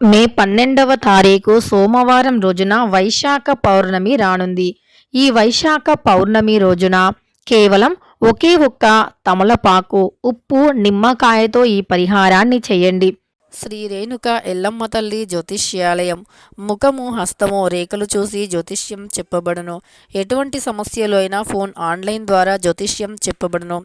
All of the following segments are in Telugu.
మే పన్నెండవ తారీఖు సోమవారం రోజున వైశాఖ పౌర్ణమి రానుంది. ఈ వైశాఖ పౌర్ణమి రోజున కేవలం ఒకే ఒక్క తమలపాకు ఉప్పు నిమ్మకాయతో ఈ పరిహారాన్ని చేయండి. శ్రీ రేణుక ఎల్లమ్మ తల్లి జ్యోతిష్యాలయం. ముఖము హస్తము రేఖలు చూసి జ్యోతిష్యం చెప్పబడును. ఎటువంటి సమస్యలు అయినా ఫోన్ ఆన్లైన్ ద్వారా జ్యోతిష్యం చెప్పబడును.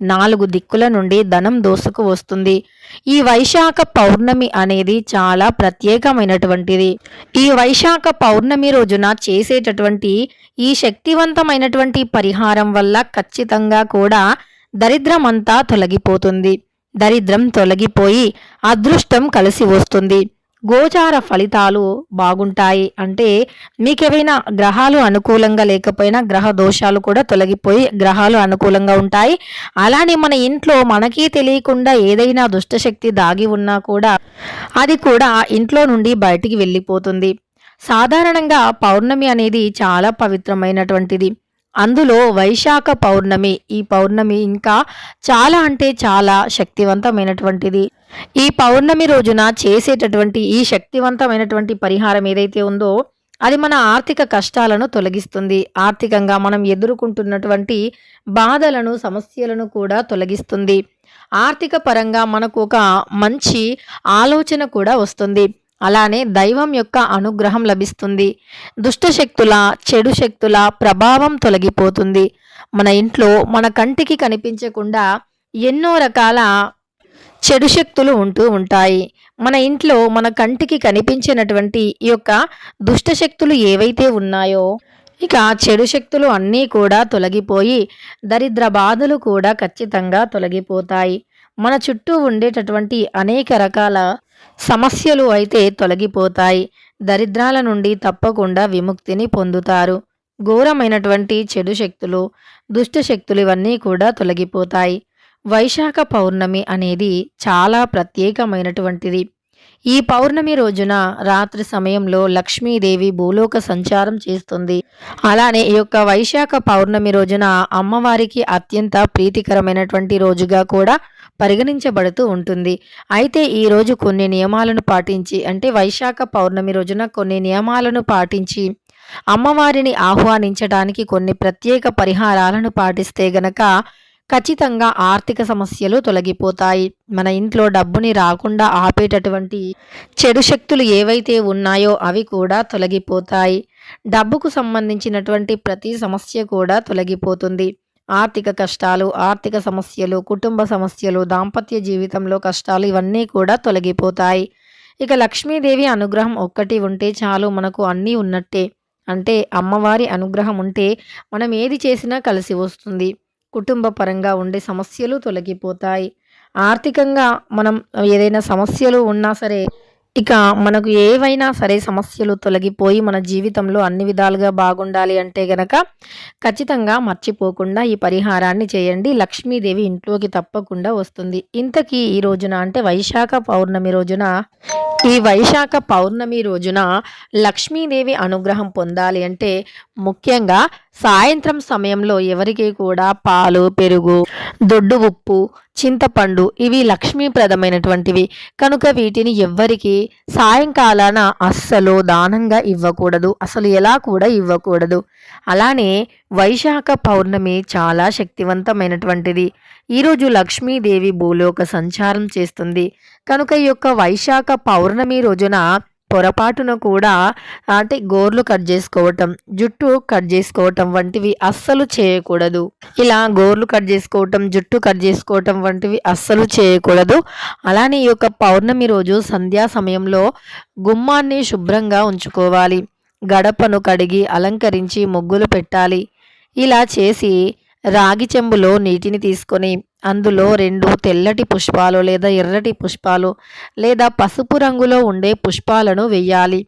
నాలుగు దిక్కుల నుండి ధనం దోసుకు వస్తుంది. ఈ వైశాఖ పౌర్ణమి అనేది చాలా ప్రత్యేకమైనటువంటిది. ఈ వైశాఖ పౌర్ణమి రోజున చేసేటటువంటి ఈ శక్తివంతమైనటువంటి పరిహారం వల్ల ఖచ్చితంగా కూడా దరిద్రమంతా తొలగిపోతుంది. దరిద్రం తొలగిపోయి అదృష్టం కలిసి వస్తుంది. గోచార ఫలితాలు బాగుంటాయి అంటే మీకేవైనా గ్రహాలు అనుకూలంగా లేకపోయినా గ్రహ దోషాలు కూడా తొలగిపోయి గ్రహాలు అనుకూలంగా ఉంటాయి. అలానే మన ఇంట్లో మనకి తెలియకుండా ఏదైనా దుష్టశక్తి దాగి ఉన్నా కూడా అది కూడా ఇంట్లో నుండి బయటికి వెళ్ళిపోతుంది. సాధారణంగా పౌర్ణమి అనేది చాలా పవిత్రమైనటువంటిది. అందులో వైశాఖ పౌర్ణమి ఈ పౌర్ణమి ఇంకా చాలా అంటే చాలా శక్తివంతమైనటువంటిది. ఈ పౌర్ణమి రోజున చేసేటటువంటి ఈ శక్తివంతమైనటువంటి పరిహారం ఏదైతే ఉందో అది మన ఆర్థిక కష్టాలను తొలగిస్తుంది. ఆర్థికంగా మనం ఎదుర్కొంటున్నటువంటి బాధలను సమస్యలను కూడా తొలగిస్తుంది. ఆర్థిక పరంగా మనకు ఒక మంచి ఆలోచన కూడా వస్తుంది. అలానే దైవం యొక్క అనుగ్రహం లభిస్తుంది. దుష్టశక్తుల చెడు శక్తుల ప్రభావం తొలగిపోతుంది. మన ఇంట్లో మన కంటికి కనిపించకుండా ఎన్నో రకాల చెడు శక్తులు ఉంటూ ఉంటాయి. మన ఇంట్లో మన కంటికి కనిపించినటువంటి ఈ యొక్క దుష్ట శక్తులు ఏవైతే ఉన్నాయో ఇక చెడు శక్తులు అన్నీ కూడా తొలగిపోయి దరిద్ర బాధలు కూడా ఖచ్చితంగా తొలగిపోతాయి. మన చుట్టూ ఉండేటటువంటి అనేక రకాల సమస్యలు అయితే తొలగిపోతాయి. దరిద్రాల నుండి తప్పకుండా విముక్తిని పొందుతారు. ఘోరమైనటువంటి చెడు శక్తులు దుష్ట శక్తులు ఇవన్నీ కూడా తొలగిపోతాయి. వైశాఖ పౌర్ణమి అనేది చాలా ప్రత్యేకమైనటువంటిది. ఈ పౌర్ణమి రోజున రాత్రి సమయంలో లక్ష్మీదేవి భూలోక సంచారం చేస్తుంది. అలానే ఈ యొక్క వైశాఖ పౌర్ణమి రోజున అమ్మవారికి అత్యంత ప్రీతికరమైనటువంటి రోజుగా కూడా పరిగణించబడుతూ ఉంటుంది. అయితే ఈ రోజు కొన్ని నియమాలను పాటించి అంటే వైశాఖ పౌర్ణమి రోజున కొన్ని నియమాలను పాటించి అమ్మవారిని ఆహ్వానించడానికి కొన్ని ప్రత్యేక పరిహారాలను పాటిస్తే గనక ఖచ్చితంగా ఆర్థిక సమస్యలు తొలగిపోతాయి. మన ఇంట్లో డబ్బుని రాకుండా ఆపేటటువంటి చెడు శక్తులు ఏవైతే ఉన్నాయో అవి కూడా తొలగిపోతాయి. డబ్బుకు సంబంధించినటువంటి ప్రతి సమస్య కూడా తొలగిపోతుంది. ఆర్థిక కష్టాలు ఆర్థిక సమస్యలు కుటుంబ సమస్యలు దాంపత్య జీవితంలో కష్టాలు ఇవన్నీ కూడా తొలగిపోతాయి. ఇక లక్ష్మీదేవి అనుగ్రహం ఒక్కటి ఉంటే చాలు మనకు అన్నీ ఉన్నట్టే. అంటే అమ్మవారి అనుగ్రహం ఉంటే మనం ఏది చేసినా కలిసి వస్తుంది. కుటుంబ పరంగా ఉండే సమస్యలు తొలగిపోతాయి. ఆర్థికంగా మనం ఏదైనా సమస్యలు ఉన్నా సరే ఇక మనకు ఏవైనా సరే సమస్యలు తొలగిపోయి మన జీవితంలో అన్ని విధాలుగా బాగుండాలి అంటే గనక ఖచ్చితంగా మర్చిపోకుండా ఈ పరిహారాన్ని చేయండి. లక్ష్మీదేవి ఇంట్లోకి తప్పకుండా వస్తుంది. ఇంతకీ ఈ రోజున అంటే వైశాఖ పౌర్ణమి రోజున ఈ వైశాఖ పౌర్ణమి రోజున లక్ష్మీదేవి అనుగ్రహం పొందాలి అంటే ముఖ్యంగా సాయంత్రం సమయంలో ఎవరికి కూడా పాలు పెరుగు దొడ్డు ఉప్పు చింతపండు ఇవి లక్ష్మీప్రదమైనటువంటివి. కనుక వీటిని ఎవ్వరికి సాయంకాలాన అస్సలు దానంగా ఇవ్వకూడదు. అసలు ఎలా కూడా ఇవ్వకూడదు. అలానే వైశాఖ పౌర్ణమి చాలా శక్తివంతమైనటువంటిది. ఈరోజు లక్ష్మీదేవి భూలోక సంచారం చేస్తుంది. కనుక ఈ యొక్క వైశాఖ పౌర్ణమి రోజున పొరపాటున కూడా అంటే గోర్లు కట్ చేసుకోవటం జుట్టు కట్ చేసుకోవటం వంటివి అస్సలు చేయకూడదు. ఇలా గోర్లు కట్ చేసుకోవటం జుట్టు కట్ చేసుకోవటం వంటివి అస్సలు చేయకూడదు. అలానే ఈ యొక్క పౌర్ణమి రోజు సంధ్యా సమయంలో గుమ్మాన్ని శుభ్రంగా ఉంచుకోవాలి. గడపను కడిగి అలంకరించి ముగ్గులు పెట్టాలి. ఇలా చేసి రాగి చెంబులో నీటిని తీసుకొని అందులో రెండు తెల్లటి పుష్పాలు లేదా ఎర్రటి పుష్పాలు లేదా పసుపు రంగులో ఉండే పుష్పాలను వెయ్యాలి.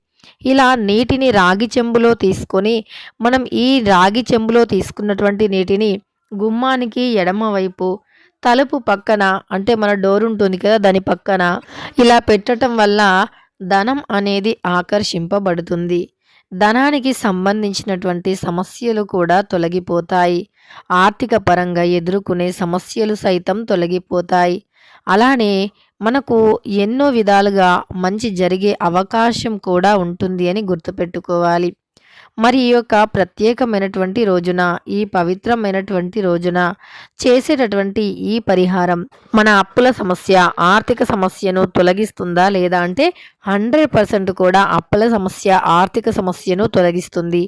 ఇలా నీటిని రాగి చెంబులో తీసుకొని మనం ఈ రాగి చెంబులో తీసుకున్నటువంటి నీటిని గుమ్మానికి ఎడమవైపు తలుపు పక్కన అంటే మన డోర్ ఉంటుంది కదా దాని పక్కన ఇలా పెట్టడం వల్ల ధనం అనేది ఆకర్షింపబడుతుంది. ధనానికి సంబంధించినటువంటి సమస్యలు కూడా తొలగిపోతాయి. ఆర్థిక పరంగా ఎదుర్కొనే సమస్యలు సైతం తొలగిపోతాయి. అలానే మనకు ఎన్నో విధాలుగా మంచి జరిగే అవకాశం కూడా ఉంటుంది అని గుర్తుపెట్టుకోవాలి. మరి ఈ యొక్క ప్రత్యేకమైనటువంటి రోజున ఈ పవిత్రమైనటువంటి రోజున చేసేటటువంటి ఈ పరిహారం మన అప్పుల సమస్య ఆర్థిక సమస్యను తొలగిస్తుందా లేదా అంటే హండ్రెడ్ పర్సెంట్ కూడా అప్పుల సమస్య ఆర్థిక సమస్యను తొలగిస్తుంది.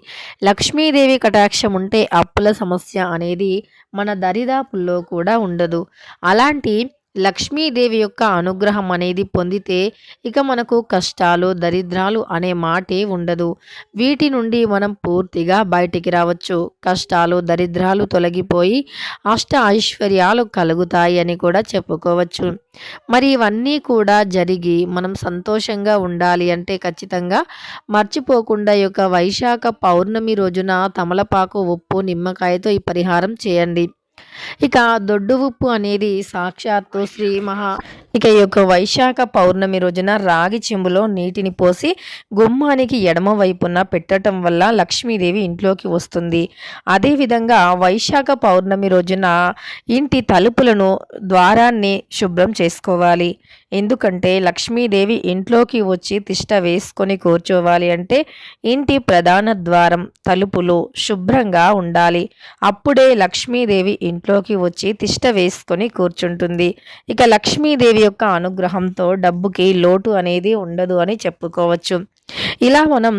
లక్ష్మీదేవి కటాక్షం ఉంటే అప్పుల సమస్య అనేది మన దరిదాపుల్లో కూడా ఉండదు. అలాంటి లక్ష్మీదేవి యొక్క అనుగ్రహం అనేది పొందితే ఇక మనకు కష్టాలు దరిద్రాలు అనే మాటే ఉండదు. వీటి నుండి మనం పూర్తిగా బయటికి రావచ్చు. కష్టాలు దరిద్రాలు తొలగిపోయి అష్ట ఐశ్వర్యాలు కలుగుతాయి అని కూడా చెప్పుకోవచ్చు. మరి ఇవన్నీ కూడా జరిగి మనం సంతోషంగా ఉండాలి అంటే ఖచ్చితంగా మర్చిపోకుండా యొక్క వైశాఖ పౌర్ణమి రోజున తమలపాకు ఉప్పు నిమ్మకాయతో ఈ పరిహారం చేయండి. ఇక దొడ్డు ఉప్పు అనేది సాక్షాత్తు శ్రీ మహా ఇక ఈ యొక్క వైశాఖ పౌర్ణమి రోజున రాగి చెంబులో నీటిని పోసి గుమ్మానికి ఎడమ వైపున పెట్టడం వల్ల లక్ష్మీదేవి ఇంట్లోకి వస్తుంది. అదేవిధంగా వైశాఖ పౌర్ణమి రోజున ఇంటి తలుపులను ద్వారాన్ని శుభ్రం చేసుకోవాలి. ఎందుకంటే లక్ష్మీదేవి ఇంట్లోకి వచ్చి తిష్ట వేసుకొని కూర్చోవాలి అంటే ఇంటి ప్రధాన ద్వారం తలుపులు శుభ్రంగా ఉండాలి. అప్పుడే లక్ష్మీదేవి ఇంట్లోకి వచ్చి తిష్ట వేసుకొని కూర్చుంటుంది. ఇక లక్ష్మీదేవి యొక్క అనుగ్రహంతో డబ్బుకి లోటు అనేది ఉండదు అని చెప్పుకోవచ్చు. ఇలా మనం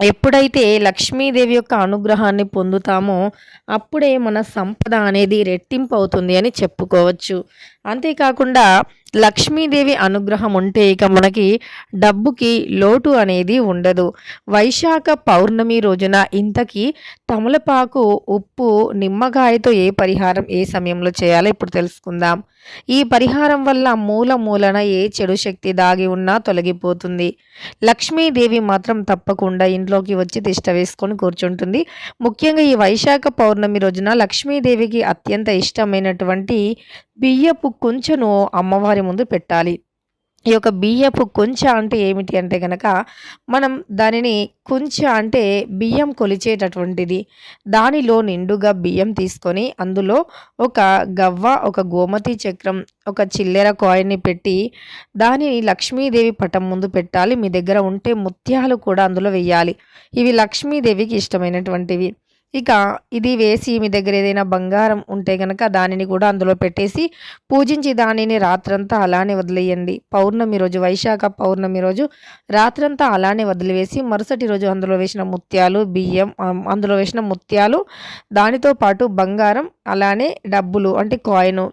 ఎప్పుడైతే లక్ష్మీదేవి యొక్క అనుగ్రహాన్ని పొందుతామో అప్పుడే మన సంపద అనేది రెట్టింపు అవుతుంది అని చెప్పుకోవచ్చు. అంతేకాకుండా లక్ష్మీదేవి అనుగ్రహం ఉంటే ఇక మనకి డబ్బుకి లోటు అనేది ఉండదు. వైశాఖ పౌర్ణమి రోజున ఇంతకీ తమలపాకు ఉప్పు నిమ్మకాయతో ఏ పరిహారం ఏ సమయంలో చేయాలో ఇప్పుడు తెలుసుకుందాం. ఈ పరిహారం వల్ల మూల మూలన ఏ చెడు శక్తి దాగి ఉన్నా తొలగిపోతుంది. లక్ష్మీదేవి మాత్రం తప్పకుండా ఇంట్లోకి వచ్చి తిష్ట వేసుకొని కూర్చుంటుంది. ముఖ్యంగా ఈ వైశాఖ పౌర్ణమి రోజున లక్ష్మీదేవికి అత్యంత ఇష్టమైనటువంటి బియ్యపు కుంచెను అమ్మవారి ముందు పెట్టాలి. ఈ యొక్క బియ్యపు కుంచ అంటే ఏమిటి అంటే కనుక మనం దానిని కుంచ అంటే బియ్యం కొలిచేటటువంటిది. దానిలో నిండుగా బియ్యం తీసుకొని అందులో ఒక గవ్వ ఒక గోమతి చక్రం ఒక చిల్లెర కాయిన్ని పెట్టి దానిని లక్ష్మీదేవి పటం ముందు పెట్టాలి. మీ దగ్గర ఉంటే ముత్యాలు కూడా అందులో వెయ్యాలి. ఇవి లక్ష్మీదేవికి ఇష్టమైనటువంటివి. ఇక ఇది వేసి మీ దగ్గర ఏదైనా బంగారం ఉంటే కనుక దానిని కూడా అందులో పెట్టేసి పూజించి దానిని రాత్రంతా అలానే వదిలేయండి. పౌర్ణమి రోజు వైశాఖ పౌర్ణమి రోజు రాత్రంతా అలానే వదిలివేసి మరుసటి రోజు అందులో వేసిన ముత్యాలు బియ్యం అందులో వేసిన ముత్యాలు దానితో పాటు బంగారం అలానే డబ్బులు అంటే కాయిన్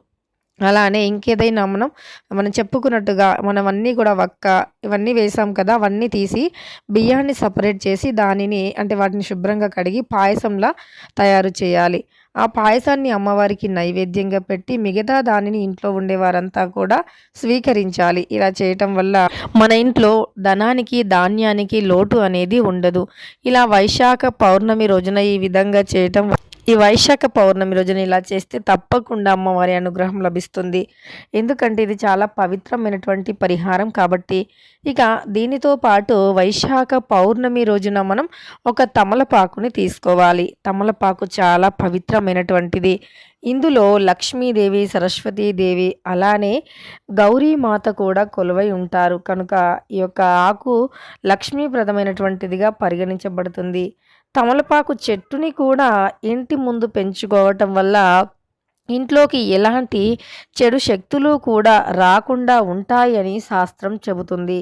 అలానే ఇంకేదైనా మనం మనం చెప్పుకున్నట్టుగా మనం అన్నీ కూడా వక్క ఇవన్నీ వేసాం కదా అవన్నీ తీసి బియ్యాన్ని సపరేట్ చేసి దానిని అంటే వాటిని శుభ్రంగా కడిగి పాయసంలా తయారు చేయాలి. ఆ పాయసాన్ని అమ్మవారికి నైవేద్యంగా పెట్టి మిగతా దానిని ఇంట్లో ఉండేవారంతా కూడా స్వీకరించాలి. ఇలా చేయటం వల్ల మన ఇంట్లో ధనానికి ధాన్యానికి లోటు అనేది ఉండదు. ఇలా వైశాఖ పౌర్ణమి రోజున ఈ విధంగా చేయటం ఈ వైశాఖ పౌర్ణమి రోజున ఇలా చేస్తే తప్పకుండా అమ్మవారి అనుగ్రహం లభిస్తుంది. ఎందుకంటే ఇది చాలా పవిత్రమైనటువంటి పరిహారం కాబట్టి ఇక దీనితో పాటు వైశాఖ పౌర్ణమి రోజున మనం ఒక తమలపాకుని తీసుకోవాలి. తమలపాకు చాలా పవిత్రమైనటువంటిది. ఇందులో లక్ష్మీదేవి సరస్వతీదేవి అలానే గౌరీమాత కూడా కొలువై ఉంటారు. కనుక ఈ యొక్క ఆకు లక్ష్మీప్రదమైనటువంటిదిగా పరిగణించబడుతుంది. తమలపాకు చెట్టుని కూడా ఇంటి ముందు పెంచుకోవటం వల్ల ఇంట్లోకి ఎలాంటి చెడు శక్తులు కూడా రాకుండా ఉంటాయని శాస్త్రం చెబుతుంది.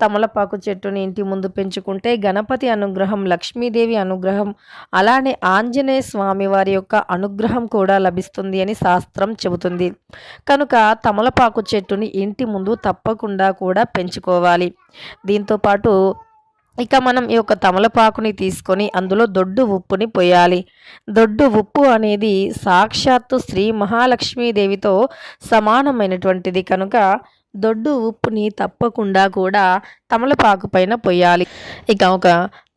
తమలపాకు చెట్టుని ఇంటి ముందు పెంచుకుంటే గణపతి అనుగ్రహం లక్ష్మీదేవి అనుగ్రహం అలానే ఆంజనేయ స్వామి వారి యొక్క అనుగ్రహం కూడా లభిస్తుంది అని శాస్త్రం చెబుతుంది. కనుక తమలపాకు చెట్టుని ఇంటి ముందు తప్పకుండా కూడా పెంచుకోవాలి. దీంతోపాటు ఇక మనం ఈ యొక్క తమలపాకుని తీసుకొని అందులో దొడ్డు ఉప్పుని పోయాలి. దొడ్డు ఉప్పు అనేది సాక్షాత్తు శ్రీ మహాలక్ష్మీదేవితో సమానమైనటువంటిది. కనుక దొడ్డు ఉప్పుని తప్పకుండా కూడా తమలపాకు పైన పొయ్యాలి. ఇక ఒక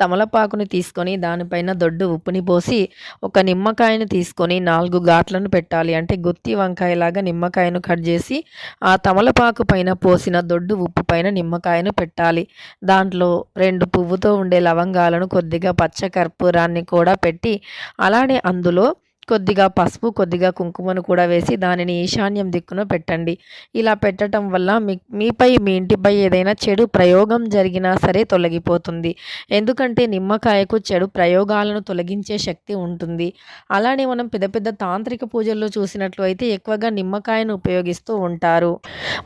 తమలపాకుని తీసుకొని దానిపైన దొడ్డు ఉప్పుని పోసి ఒక నిమ్మకాయను తీసుకొని నాలుగు ఘాట్లను పెట్టాలి. అంటే గుత్తి వంకాయలాగా నిమ్మకాయను కట్ చేసి ఆ తమలపాకు పైన పోసిన దొడ్డు ఉప్పు పైన నిమ్మకాయను పెట్టాలి. దాంట్లో రెండు పువ్వుతో ఉండే లవంగాలను కొద్దిగా పచ్చ కర్పూరాన్ని కూడా పెట్టి అలానే అందులో కొద్దిగా పసుపు కొద్దిగా కుంకుమను కూడా వేసి దానిని ఈశాన్యం దిక్కున పెట్టండి. ఇలా పెట్టడం వల్ల మీ మీపై మీ ఇంటిపై ఏదైనా చెడు ప్రయోగం జరిగినా సరే తొలగిపోతుంది. ఎందుకంటే నిమ్మకాయకు చెడు ప్రయోగాలను తొలగించే శక్తి ఉంటుంది. అలానే మనం పెద్ద పెద్ద తాంత్రిక పూజల్లో చూసినట్లు అయితే ఎక్కువగా నిమ్మకాయను ఉపయోగిస్తూ ఉంటారు.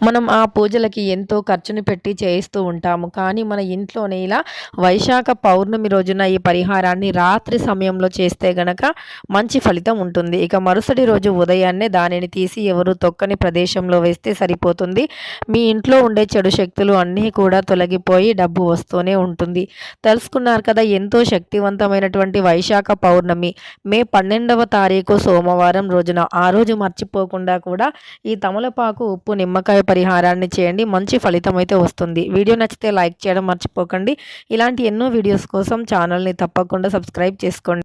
మనం ఆ పూజలకి ఎంతో ఖర్చుని పెట్టి చేయిస్తూ ఉంటాము. కానీ మన ఇంట్లోనే ఇలా వైశాఖ పౌర్ణమి రోజున ఈ పరిహారాన్ని రాత్రి సమయంలో చేస్తే గనక మంచి ఫలితం ఉంటుంది. ఇక మరుసటి రోజు ఉదయాన్నే దానిని తీసి ఎవరు తొక్కని ప్రదేశంలో వేస్తే సరిపోతుంది. మీ ఇంట్లో ఉండే చెడు శక్తులు అన్నీ కూడా తొలగిపోయి డబ్బు వస్తూనే ఉంటుంది. తెలుసుకున్నారు కదా ఎంతో శక్తివంతమైనటువంటి వైశాఖ పౌర్ణమి. మే పన్నెండవ తారీఖు సోమవారం రోజున. ఆ రోజు మర్చిపోకుండా కూడా ఈ తమలపాకు ఉప్పు నిమ్మకాయ పరిహారాన్ని చేయండి. మంచి ఫలితం అయితే వస్తుంది. వీడియో నచ్చితే లైక్ చేయడం మర్చిపోకండి. ఇలాంటి ఎన్నో వీడియోస్ కోసం ఛానల్ని తప్పకుండా సబ్స్క్రైబ్ చేసుకోండి.